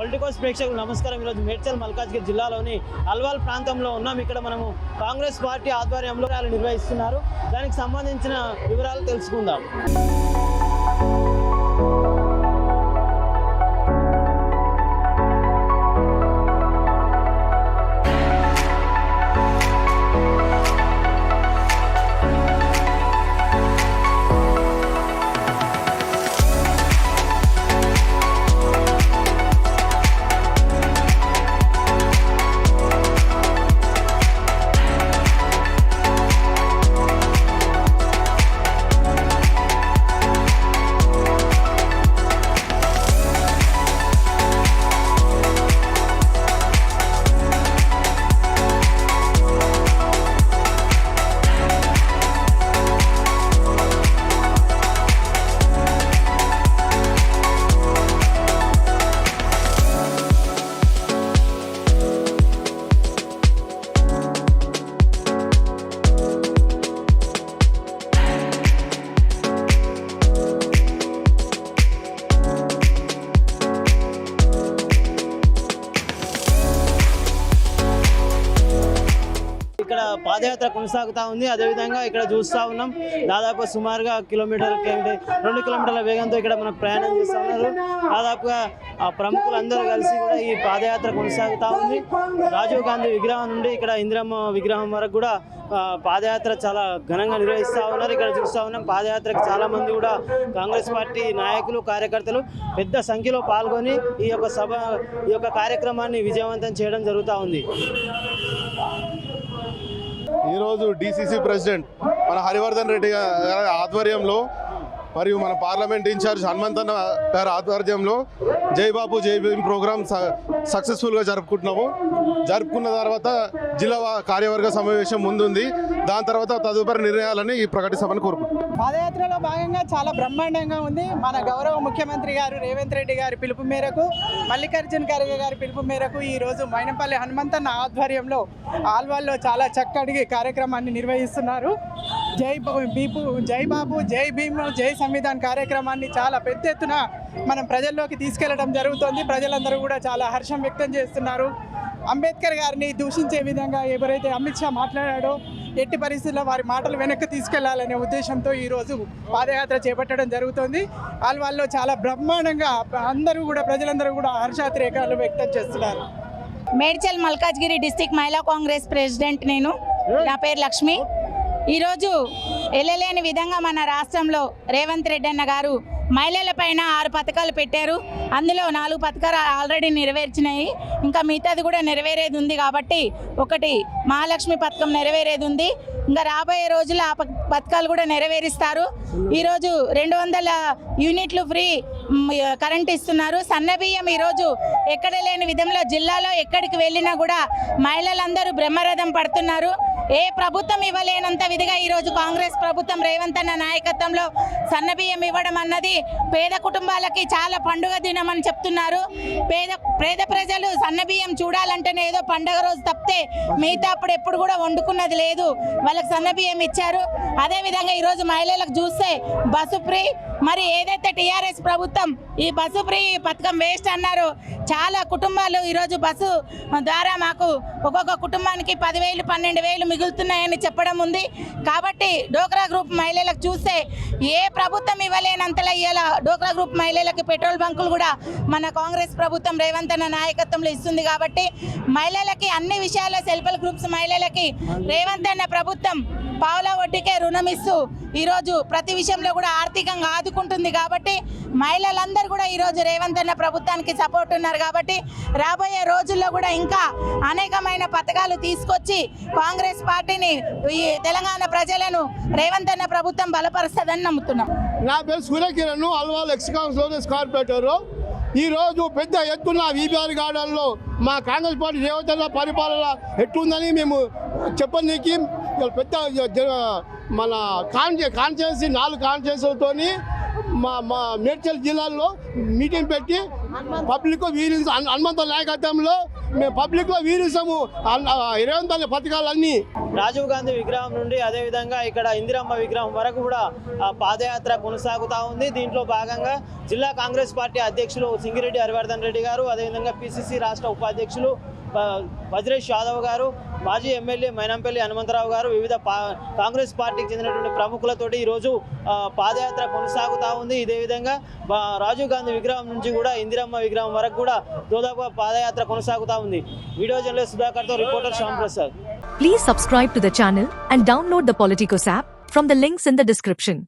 Politicals ప్రేక్షకులు నమస్కారం. ఈరోజు మేడ్చల్ మల్కాజ్గిరి జిల్లాలోని అల్వాల్ ప్రాంతంలో ఉన్నాం. ఇక్కడ మనము కాంగ్రెస్ పార్టీ ఆధ్వర్యంలో ర్యాలీ నిర్వహిస్తున్నారు. దానికి సంబంధించిన వివరాలు తెలుసుకుందాం. పాదయాత్ర కొనసాగుతూ ఉంది. అదేవిధంగా ఇక్కడ చూస్తూ ఉన్నాం. దాదాపు సుమారుగా కిలోమీటర్ రెండు కిలోమీటర్ల వేగంతో ఇక్కడ మనం ప్రయాణం చేస్తూ ఉన్నారు. దాదాపుగా ఆ ప్రముఖులందరూ కలిసి కూడా ఈ పాదయాత్ర కొనసాగుతూ ఉంది. రాజీవ్ గాంధీ విగ్రహం నుండి ఇక్కడ ఇందిరమ్మ విగ్రహం వరకు కూడా పాదయాత్ర చాలా ఘనంగా నిర్వహిస్తూ ఉన్నారు. ఇక్కడ చూస్తూ ఉన్నాం పాదయాత్రకు చాలామంది కూడా కాంగ్రెస్ పార్టీ నాయకులు కార్యకర్తలు పెద్ద సంఖ్యలో పాల్గొని ఈ యొక్క సభ ఈ యొక్క కార్యక్రమాన్ని విజయవంతం చేయడం జరుగుతూ ఉంది. ఈరోజు డిసిసి ప్రెసిడెంట్ మన హరివర్ధన్ రెడ్డి గారి ఆధ్వర్యంలో మరియు మన పార్లమెంట్ ఇన్ఛార్జ్ హనుమంతన్న గారి ఆధ్వర్యంలో జైబాబు జై భీమ్ ప్రోగ్రామ్ సక్సెస్ఫుల్గా జరుపుకుంటున్నాము. జరుపుకున్న తర్వాత జిల్లా కార్యవర్గ సమావేశం ముందుంది. దాని తర్వాత తదుపరి నిర్ణయాలని ప్రకటిస్తామని కోరుకుంటున్నాం. పాదయాత్రలో భాగంగా చాలా బ్రహ్మాండంగా ఉంది. మన గౌరవ ముఖ్యమంత్రి గారు రేవంత్ రెడ్డి గారి పిలుపు మేరకు మల్లికార్జున ఖర్గే గారి పిలుపు మేరకు ఈ రోజు మైనపల్లి హనుమంతన్న ఆధ్వర్యంలో ఆల్వాల్లో చాలా చక్కటి కార్యక్రమాన్ని నిర్వహిస్తున్నారు. జై బీపు జై బాబు జై భీమ్ జై సంవిధాన్ కార్యక్రమాన్ని చాలా పెద్ద ఎత్తున మనం ప్రజల్లోకి తీసుకెళ్ళడం జరుగుతుంది. ప్రజలందరూ కూడా చాలా హర్షం వ్యక్తం చేస్తున్నారు. అంబేద్కర్ గారిని దూషించే విధంగా ఎవరైతే అమిత్ షా మాట్లాడాడో ఎట్టి పరిస్థితుల్లో వారి మాటలు వెనక్కి తీసుకెళ్ళాలనే ఉద్దేశంతో ఈరోజు పాదయాత్ర చేపట్టడం జరుగుతుంది. ఆల్వాల్లో చాలా బ్రహ్మాండంగా అందరూ కూడా ప్రజలందరూ కూడా హర్షాతిరేకాలు వ్యక్తం చేస్తున్నారు. మేడ్చల్ మల్కాజ్గిరి డిస్టిక్ మహిళా కాంగ్రెస్ ప్రెసిడెంట్ నేను. నా పేరు లక్ష్మి. ఈరోజు వెళ్ళలేని విధంగా మన రాష్ట్రంలో రేవంత్ రెడ్డి అన్న గారు మహిళల పైన ఆరు పథకాలు పెట్టారు. అందులో నాలుగు పథకాలు ఆల్రెడీ నెరవేర్చినాయి. ఇంకా మిగతాది కూడా నెరవేరేది ఉంది కాబట్టి ఒకటి మహాలక్ష్మి పథకం నెరవేరేది ఉంది. ఇంకా రాబోయే రోజుల్లో ఆ ప- పథకాలు కూడా నెరవేరుస్తారు. ఈరోజు రెండు వందల యూనిట్లు ఫ్రీ కరెంట్ ఇస్తున్నారు. సన్నబియ్యం ఈరోజు ఎక్కడ లేని విధంలో జిల్లాలో ఎక్కడికి వెళ్ళినా కూడా మహిళలందరూ బ్రహ్మరథం పడుతున్నారు. ఏ ప్రభుత్వం ఇవ్వలేనంత విధిగా ఈరోజు కాంగ్రెస్ ప్రభుత్వం రేవంత్ అన్న నాయకత్వంలో సన్నబియ్యం ఇవ్వడం అన్నది పేద కుటుంబాలకి చాలా పండుగ దినం అని చెప్తున్నారు. పేద పేద ప్రజలు సన్నబియ్యం చూడాలంటేనే ఏదో పండగ రోజు తప్పితే మిగతా అప్పుడు ఎప్పుడు కూడా వండుకున్నది లేదు. వాళ్ళకి సన్నబియ్యం ఇచ్చారు. అదేవిధంగా ఈరోజు మహిళలకు చూస్తే బస్సు ఫ్రీ. మరి ఏదైతే టీఆర్ఎస్ ప్రభుత్వం ఈ బస్సు ఫ్రీ పథకం వేస్ట్ అన్నారు. చాలా కుటుంబాలు ఈరోజు బస్సు ద్వారా మాకు ఒక్కొక్క కుటుంబానికి పదివేలు పన్నెండు వేలు మిగులుతున్నాయని చెప్పడం ఉంది. కాబట్టి డోక్రా గ్రూప్ మహిళలకు చూస్తే ఏ ప్రభుత్వం ఇవ్వలేనంతలా ఇవాళ డోక్రా గ్రూప్ మహిళలకు పెట్రోల్ బంకులు కూడా మన కాంగ్రెస్ ప్రభుత్వం రేవంత్ అన్న నాయకత్వంలో ఇస్తుంది కాబట్టి మహిళలకి అన్ని విషయాల్లో సెల్ఫ్ హెల్ప్ గ్రూప్స్ మహిళలకి రేవంత్ అన్న ప్రభుత్వం పావుల వడ్డీకే రుణం ఇస్తూ ఈరోజు ప్రతి విషయంలో కూడా ఆర్థికంగా ఆదుకుంటుంది కాబట్టి మహిళలందరూ కూడా ఈరోజు రేవంత్ అన్న ప్రభుత్వానికి సపోర్ట్ ఉన్నారు కాబట్టి రాబోయే రోజుల్లో కూడా ఇంకా అనేకమైన పథకాలు తీసుకొచ్చి కాంగ్రెస్ పార్టీని ఈ తెలంగాణ ప్రజలను రేవంత్ అన్న ప్రభుత్వం బలపరుస్తుందని నమ్ముతున్నాం. నా పేరు సూర్యకిరణ్ అల్వాల్ ఎక్స్కాన్స్లోని కార్పొరేటరు. ఈరోజు పెద్ద ఎత్తున వీబీఆర్ గార్డెన్లో మా కాంగ్రెస్ పార్టీ రేవంతల పరిపాలన ఎట్లుందని మేము చెప్పనీకి పెద్ద జ- మన కాన్షి కాన్ఫరెన్స్ నాలుగు కాన్స్టిట్యున్సీలతోని మా మా మేడ్చల్ జిల్లాలో మీటింగ్ పెట్టి పబ్లిక్ వీరి హనుమంత నాయకత్వంలో మేము పబ్లిక్లో వీరిస్తాము ఇరవై వందల పథకాలన్నీ. రాజీవ్ గాంధీ విగ్రహం నుండి అదేవిధంగా ఇక్కడ ఇందిరమ్మ విగ్రహం వరకు కూడా పాదయాత్ర కొనసాగుతూ ఉంది. దీంట్లో భాగంగా జిల్లా కాంగ్రెస్ పార్టీ అధ్యక్షులు సింగిరెడ్డి హరివర్ధన్ రెడ్డి గారు అదేవిధంగా పిసిసి రాష్ట్ర ఉపాధ్యక్షులు వజ్రేష్ యాదవ్ గారు మాజీ ఎమ్మెల్యే మైనంపల్లి హనుమంతరావు గారు వివిధ కాంగ్రెస్ పార్టీకి చెందినటువంటి ప్రముఖులతోటి ఈరోజు పాదయాత్ర కొనసాగుతూ ఉంది. ఇదే విధంగా రాజీవ్ గాంధీ విగ్రహం నుంచి కూడా ఇందిరమ్మ విగ్రహం వరకు కూడా దోదాపు పాదయాత్ర కొనసాగుతూ ఉంది. Video journalist సుధాకర్తో reporter Shyam Prasad. Please subscribe to the channel and download the Politicos app from the links in the description